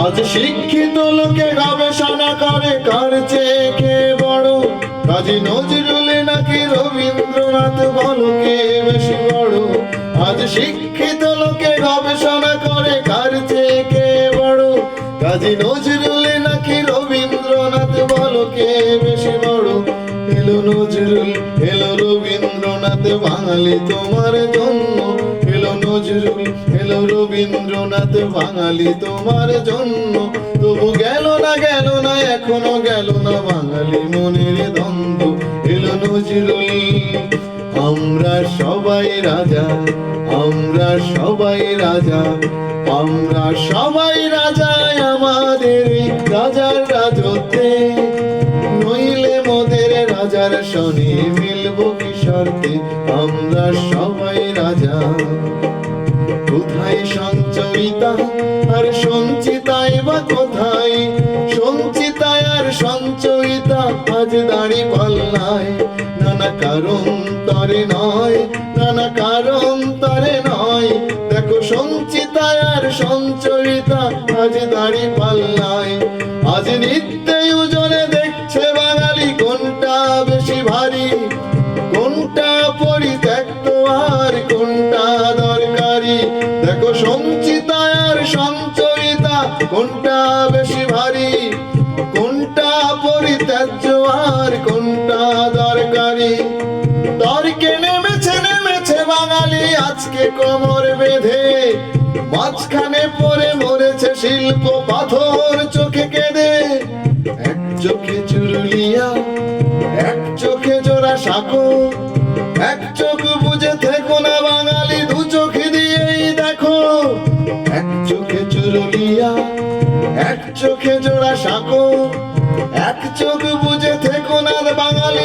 আজ শিক্ষিত লোকে গবেষণা করে কার চেয়ে কে বড়? কাজী নজরুল নাকি রবীন্দ্রনাথ বলো কে বেশি বড়? আজ শিক্ষিত লোকে গবেষণা করে কার চেয়ে কে বড়? কাজী নজরুল নাকি রবীন্দ্রনাথ বলো কে বেশি বড়? এলো নজরুল, এলো রবীন্দ্রনাথ বাঙালি তোমার জন্য নজরুল এলো রবীন্দ্রনাথ বাঙালি তোমার জন্য। তবু গেল না গেল না, এখনও গেল না বাঙালি মনের দ্বন্দ্ব। এলো নজরুল, আমরা সবাই রাজা, আমরা সবাই রাজা, আমরা সবাই রাজা। কোথায় সঞ্চয়িতা? আর সঞ্চিতায় বা কোথায়? সঞ্চিতায় আর সঞ্চয়িতা আজ দাড়ি পাল্লায়। নানা কারণ তরে নয়, নানা কারণ তরে নয়। দেখো সঞ্চিতায় আর সঞ্চয়িতা আজ দাড়ি পাল্লায়। আজ নিত্যে ওজনে কোমর বেঁধে মাঝখানে পরে মরেছে শিল্প পাথর চোখে কেঁদে। এক চোখে চুরুলিয়া, এক চোখে জোড়া সাঁকো, এক চোখ বুঝে থেকো না বাঙালি, দু চোখ দিয়েই দেখো। এক চোখে চুরুলিয়া, এক চোখে জোড়া সাঁকো, এক চোখ বুঝে থেকো না বাঙালি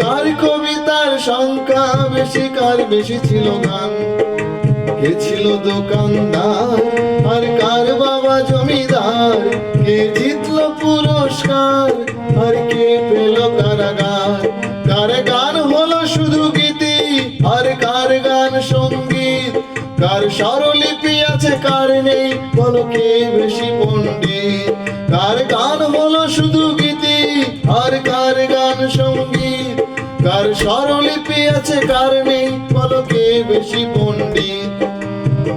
কার কবিতার সংখ্যা বেশি, কার বেশি ছিল গান? কে দোকানদার আর কার বাবা জমিদার? কে জিতলো পুরস্কার আর কে পেল কারাগার? কার স্বরলিপি আছে, কার নেই, বলো কে বেশি পণ্ডিত? কার গান হলো শুধু গীতি, আর কার গান সংগীত? কার স্বরলিপি আছে, কার নেই, বলো কে বেশি পণ্ডিত?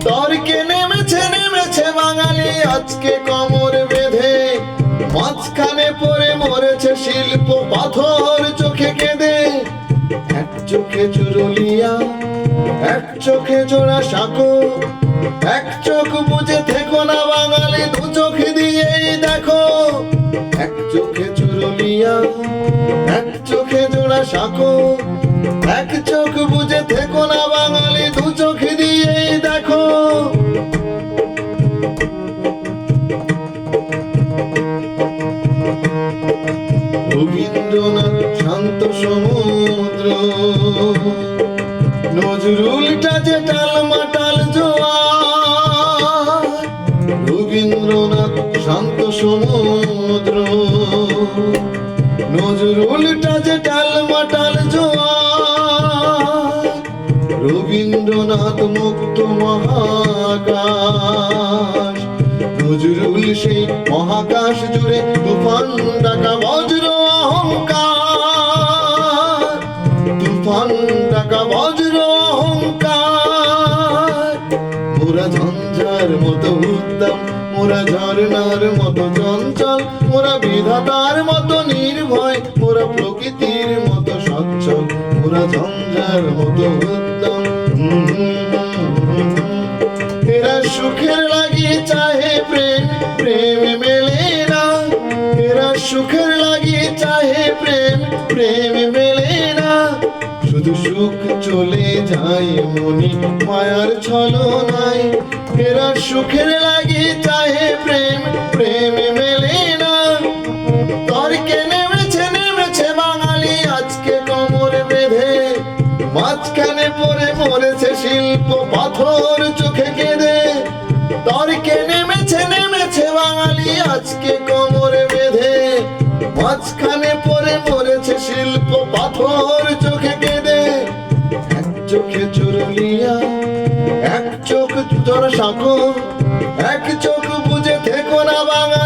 তর্কে নেমেছে নেমেছে বাঙালি, আজকে কোমর বেঁধে। মাঝখানে পড়ে মরেছে শিল্প পাথর চোখে কেঁদে। এক চোখে চুরুলিয়া চোখে জোড়া সাঁকো। এক চোখ বুঝে থেকো না বাঙালি, দু চোখ দিয়েই দেখো। এক চোখে চুরুলিয়া এক চোখে জোড়া সাঁকো। এক চোখ বুঝে থেকো না বাঙালি, দু চোখ দিয়েই দেখো। রবীন্দ্রনাথ শান্ত সমুদ্র। নজরুলটা যে টাল মাটাল জোয়ার, রবীন্দ্রনাথ শান্ত সমুদ্র। নজরুলটা যে টাল মাটাল জোয়ার, রবীন্দ্রনাথ মুক্ত মহাকাশ। নজরুল সেই মহাকাশ জুড়ে তুফান ডাকা বজ্র অহংকার। তুফান ডাকা বজ্র মোরা ঝর্ণার মতো চঞ্চল, মোরা বিধাতার মতো নির্ভয়, মোরা প্রকৃতির মতো স্বচ্ছ পুরা ঝঞ্ঝার মতো উদ্যম। এরা সুখের লাগি চাহে প্রেম প্রেম মেলে না এরা সুখের লাগি চাহে প্রেম প্রেম মেলে শুধু সুখ চলে যায় মনি, মায়ার ছলো নাই এরা সুখের লাগি চাহে প্রেম প্রেম মেলে না। তর্কে নেমেছে নেমেছে বাঙালি আজকে কোমর বেঁধে। মাঝখানে পড়ে মরেছে শিল্প পাথর চোখে কেঁদে। তর্কে নেমেছে নেমেছে বাঙালি আজকে কোমর বেঁধে। মাঝখানে তোর চোখে কেঁদে এক চোখে চুরুলিয়া, এক চোখ তোর সাঁকো, এক চোখ বুঝে থেকো না বাঙা